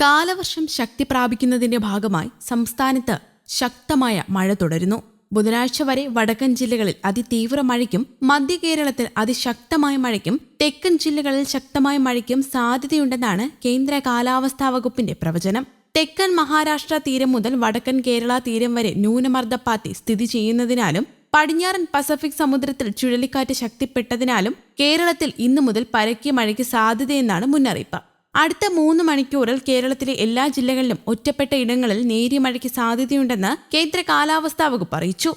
കാലവർഷം ശക്തി പ്രാപിക്കുന്നതിന്റെ ഭാഗമായി സംസ്ഥാനത്ത് ശക്തമായ മഴ തുടരുന്നു. ബുധനാഴ്ച വരെ വടക്കൻ ജില്ലകളിൽ അതിതീവ്ര മഴയ്ക്കും മധ്യ കേരളത്തിൽ അതിശക്തമായ മഴയ്ക്കും തെക്കൻ ജില്ലകളിൽ ശക്തമായ മഴയ്ക്കും സാധ്യതയുണ്ടെന്നാണ് കേന്ദ്ര കാലാവസ്ഥാ വകുപ്പിന്റെ പ്രവചനം. തെക്കൻ മഹാരാഷ്ട്ര തീരം മുതൽ വടക്കൻ കേരള തീരം വരെ ന്യൂനമർദ്ദപ്പാത്തി സ്ഥിതി ചെയ്യുന്നതിനാലും പടിഞ്ഞാറൻ പസഫിക് സമുദ്രത്തിൽ ചുഴലിക്കാറ്റ് ശക്തിപ്പെട്ടതിനാലും കേരളത്തിൽ ഇന്നു മുതൽ പരക്കിയ മഴയ്ക്ക് സാധ്യതയെന്നാണ് മുന്നറിയിപ്പ്. അടുത്ത മൂന്ന് മണിക്കൂറിൽ കേരളത്തിലെ എല്ലാ ജില്ലകളിലും ഒറ്റപ്പെട്ട ഇടങ്ങളിൽ നേരിയ മഴയ്ക്ക് സാധ്യതയുണ്ടെന്ന് കേന്ദ്ര കാലാവസ്ഥാ വകുപ്പ് അറിയിച്ചു.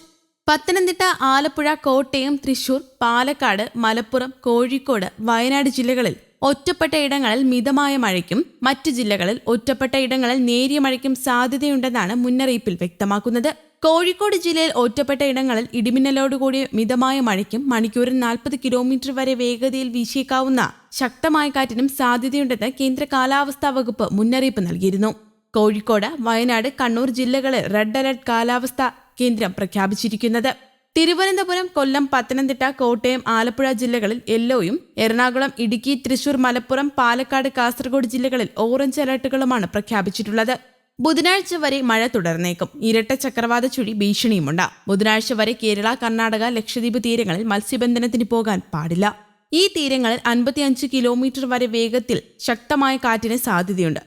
പത്തനംതിട്ട ആലപ്പുഴ കോട്ടയം തൃശൂർ പാലക്കാട് മലപ്പുറം കോഴിക്കോട് വയനാട് ജില്ലകളിൽ ഒറ്റപ്പെട്ട ഇടങ്ങളിൽ മിതമായ മഴയ്ക്കും മറ്റു ജില്ലകളിൽ ഒറ്റപ്പെട്ട ഇടങ്ങളിൽ നേരിയ മഴയ്ക്കും സാധ്യതയുണ്ടെന്നാണ് മുന്നറിയിപ്പിൽ വ്യക്തമാക്കുന്നത്. കോഴിക്കോട് ജില്ലയിൽ ഒറ്റപ്പെട്ട ഇടങ്ങളിൽ ഇടിമിന്നലോടുകൂടിയ മിതമായ മഴയ്ക്കും മണിക്കൂറിൽ നാൽപ്പത് കിലോമീറ്റർ വരെ വേഗതയിൽ വീശിയേക്കാവുന്ന ശക്തമായ കാറ്റിനും സാധ്യതയുണ്ടെന്ന് കേന്ദ്ര കാലാവസ്ഥാ വകുപ്പ് മുന്നറിയിപ്പ് നൽകിയിരുന്നു. കോഴിക്കോട് വയനാട് കണ്ണൂർ ജില്ലകളിൽ റെഡ് അലർട്ട് കാലാവസ്ഥ കേന്ദ്രം പ്രഖ്യാപിച്ചിരിക്കുന്നത്. തിരുവനന്തപുരം കൊല്ലം പത്തനംതിട്ട കോട്ടയം ആലപ്പുഴ ജില്ലകളിൽ യെല്ലോയും എറണാകുളം ഇടുക്കി തൃശൂർ മലപ്പുറം പാലക്കാട് കാസർഗോഡ് ജില്ലകളിൽ ഓറഞ്ച് അലർട്ടുകളുമാണ് പ്രഖ്യാപിച്ചിട്ടുള്ളത്. ബുധനാഴ്ച വരെ മഴ തുടർന്നേക്കും. ഇരട്ട ചക്രവാത ചുഴി ഭീഷണിയുമുണ്ട്. ബുധനാഴ്ച വരെ കേരള കർണാടക ലക്ഷദ്വീപ് തീരങ്ങളിൽ മത്സ്യബന്ധനത്തിന് പോകാൻ പാടില്ല. ഈ തീരങ്ങളിൽ അൻപത്തിയഞ്ച് കിലോമീറ്റർ വരെ വേഗത്തിൽ ശക്തമായ കാറ്റിന് സാധ്യതയുണ്ട്.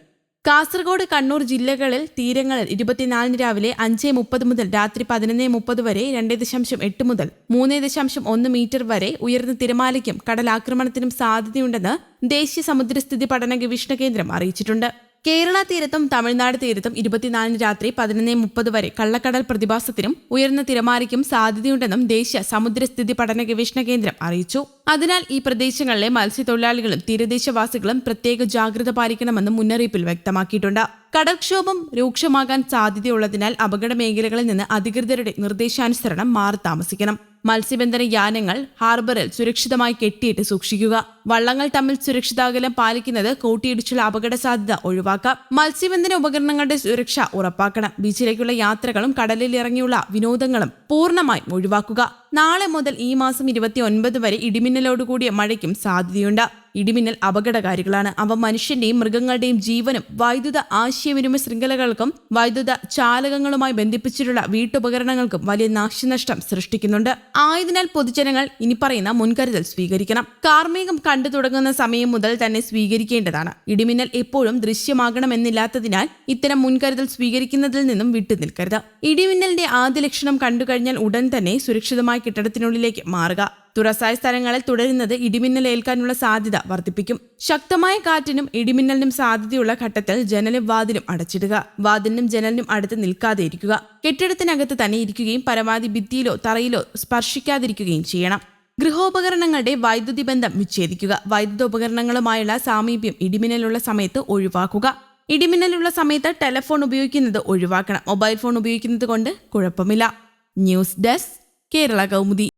കാസർഗോഡ് കണ്ണൂർ ജില്ലകളിൽ തീരങ്ങളിൽ ഇരുപത്തിനാലിന് രാവിലെ അഞ്ച് മുപ്പത് മുതൽ രാത്രി പതിനൊന്ന് മുപ്പത് വരെ രണ്ട് ദശാംശം എട്ട് മുതൽ മൂന്ന് ദശാംശം ഒന്ന് മീറ്റർ വരെ ഉയർന്ന തിരമാലയ്ക്കും കടലാക്രമണത്തിനും സാധ്യതയുണ്ടെന്ന് ദേശീയ സമുദ്രസ്ഥിതി പഠന ഗവേഷണ കേന്ദ്രം അറിയിച്ചിട്ടുണ്ട്. കേരള തീരത്തും തമിഴ്നാട് തീരത്തും ഇരുപത്തിനാലിന് രാത്രി പതിനൊന്ന് മുപ്പത് വരെ കള്ളക്കടൽ പ്രതിഭാസത്തിനും ഉയർന്ന തിരമാലയ്ക്കും സാധ്യതയുണ്ടെന്നും ദേശീയ സമുദ്രസ്ഥിതി പഠന ഗവേഷണ കേന്ദ്രം അറിയിച്ചു. അതിനാൽ ഈ പ്രദേശങ്ങളിലെ മത്സ്യത്തൊഴിലാളികളും തീരദേശവാസികളും പ്രത്യേക ജാഗ്രത പാലിക്കണമെന്നും മുന്നറിയിപ്പിൽ വ്യക്തമാക്കിയിട്ടുണ്ട്. കടൽക്ഷോഭം രൂക്ഷമാകാൻ സാധ്യതയുള്ളതിനാൽ അപകട മേഖലകളിൽ നിന്ന് അധികൃതരുടെ നിർദ്ദേശാനുസരണം മാറി താമസിക്കണം. മത്സ്യബന്ധന യാനങ്ങൾ ഹാർബറിൽ സുരക്ഷിതമായി കെട്ടിയിട്ട് സൂക്ഷിക്കുക. വള്ളങ്ങൾ തമ്മിൽ സുരക്ഷിതാകലം പാലിക്കുന്നത് കൂട്ടിയിടിച്ചുള്ള അപകട സാധ്യത ഒഴിവാക്കാം. മത്സ്യബന്ധന ഉപകരണങ്ങളുടെ സുരക്ഷ ഉറപ്പാക്കണം. ബീച്ചിലേക്കുള്ള യാത്രകളും കടലിൽ ഇറങ്ങിയുള്ള വിനോദങ്ങളും പൂർണമായും ഒഴിവാക്കുക. നാളെ മുതൽ ഈ മാസം ഇരുപത്തി ഒൻപത് വരെ ഇടിമിന്നലോടുകൂടിയ മഴയ്ക്കും സാധ്യതയുണ്ട്. ഇടിമിന്നൽ അപകടകാരികളാണ്. അവ മനുഷ്യന്റെയും മൃഗങ്ങളുടെയും ജീവനും വൈദ്യുത ആശയവിനിമയ ശൃംഖലകൾക്കും വൈദ്യുത ചാലകങ്ങളുമായി ബന്ധിപ്പിച്ചിട്ടുള്ള വീട്ടുപകരണങ്ങൾക്കും വലിയ നാശനഷ്ടം സൃഷ്ടിക്കുന്നുണ്ട്. ആയതിനാൽ പൊതുജനങ്ങൾ ഇനി പറയുന്ന മുൻകരുതൽ സ്വീകരിക്കണം. കാർമേഘം കണ്ടു തുടങ്ങുന്ന സമയം മുതൽ തന്നെ സ്വീകരിക്കേണ്ടതാണ്. ഇടിമിന്നൽ എപ്പോഴും ദൃശ്യമാകണമെന്നില്ലാത്തതിനാൽ ഇത്തരം മുൻകരുതൽ സ്വീകരിക്കുന്നതിൽ നിന്നും വിട്ടുനിൽക്കരുത് ഇടിമിന്നലിന്റെ ആദ്യ ലക്ഷണം കണ്ടുകഴിഞ്ഞാൽ ഉടൻ തന്നെ സുരക്ഷിതമായ കെട്ടിടത്തിനുള്ളിലേക്ക് മാറുക. തുറസായ സ്ഥലങ്ങളിൽ തുടരുന്നത് ഇടിമിന്നൽ ഏൽക്കാനുള്ള സാധ്യത വർദ്ധിപ്പിക്കും. ശക്തമായ കാറ്റിനും ഇടിമിന്നലിനും സാധ്യതയുള്ള ഘട്ടത്തിൽ ജനലും വാതിലും അടച്ചിടുക. വാതിലിനും ജനലിനും അടുത്ത് നിൽക്കാതെ ഇരിക്കുക. കെട്ടിടത്തിനകത്ത് തന്നെ ഇരിക്കുകയും പരമാവധി ഭിത്തിയിലോ തറയിലോ സ്പർശിക്കാതിരിക്കുകയും ചെയ്യണം. ഗൃഹോപകരണങ്ങളുടെ വൈദ്യുതി ബന്ധം വിച്ഛേദിക്കുക. വൈദ്യുത ഉപകരണങ്ങളുമായുള്ള സാമീപ്യം ഇടിമിന്നലുള്ള സമയത്ത് ഒഴിവാക്കുക. ഇടിമിന്നലുള്ള സമയത്ത് ടെലഫോൺ ഉപയോഗിക്കുന്നത് ഒഴിവാക്കണം. മൊബൈൽ ഫോൺ ഉപയോഗിക്കുന്നത് കൊണ്ട് കുഴപ്പമില്ല. News desk Kerala Kaumudi.